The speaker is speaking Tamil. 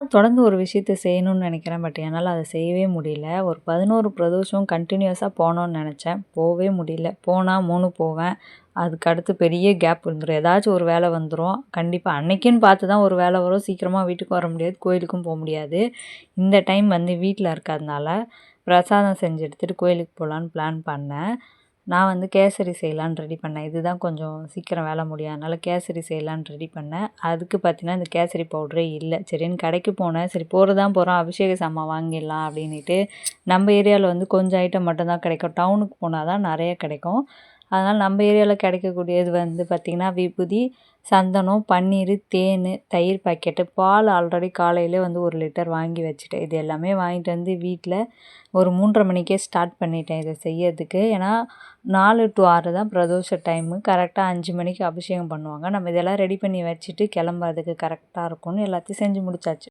தொடர்ந்து ஒரு விஷயத்த செய்யணும்னு நினைக்கிறேன். பட் என்னால் அதை செய்யவே முடியல. ஒரு பதினோரு பிரதோஷம் கண்டினியூஸாக போகணுன்னு நினச்சேன். போகவே முடியல. போனால் மூணு போவேன். அதுக்கு அடுத்து பெரிய கேப் வந்துடும் ஏதாச்சும் ஒரு வேலை வந்துடும் கண்டிப்பாக அன்னைக்குன்னு பார்த்து தான் ஒரு வேலை வரும். சீக்கிரமாக வீட்டுக்கு வர முடியாது. கோயிலுக்கும் போக முடியாது. இந்த டைம் வந்து வீட்டில் இருக்கிறதுனால பிரசாதம் செஞ்சு எடுத்துகிட்டு கோயிலுக்கு போகலான்னு பிளான் பண்ணேன். நான் வந்து கேசரி செய்யலான்னு ரெடி பண்ணேன். இதுதான் கொஞ்சம் சீக்கிரம் வேலை முடியும். அதனால் கேசரி செய்யலான்னு ரெடி பண்ணேன். அதுக்கு பார்த்தீங்கன்னா இந்த கேசரி பவுடரே இல்லை. சரின்னு கடைக்கு போனேன். சரி போகிறது தான் போகிறோம் அபிஷேக சாமான் வாங்கிடலாம் அப்படின்ட்டு நம்ம ஏரியாவில் வந்து கொஞ்சம் ஐட்டம் மட்டும்தான் கிடைக்கும். டவுனுக்கு போனால் தான் நிறைய கிடைக்கும். அதனால் நம்ம ஏரியாவில் கிடைக்கக்கூடியது வந்து பார்த்திங்கன்னா விபூதி சந்தனம் பன்னீர் தேன் தயிர் பாக்கெட்டு. பால் ஆல்ரெடி காலையிலே வந்து ஒரு லிட்டர் வாங்கி வச்சுட்டேன். இது எல்லாமே வாங்கிட்டு வந்து வீட்டில் ஒரு மூன்றரை மணிக்கே ஸ்டார்ட் பண்ணிட்டேன் இதை செய்யறதுக்கு. ஏன்னா நாலு டு ஆறு தான் பிரதோஷ டைமு கரெக்டாக அஞ்சு மணிக்கு அபிஷேகம் பண்ணுவாங்க. நம்ம இதெல்லாம் ரெடி பண்ணி வச்சுட்டு கிளம்புறதுக்கு கரெக்டாக இருக்கும்னு எல்லாத்தையும் செஞ்சு முடிச்சாச்சு.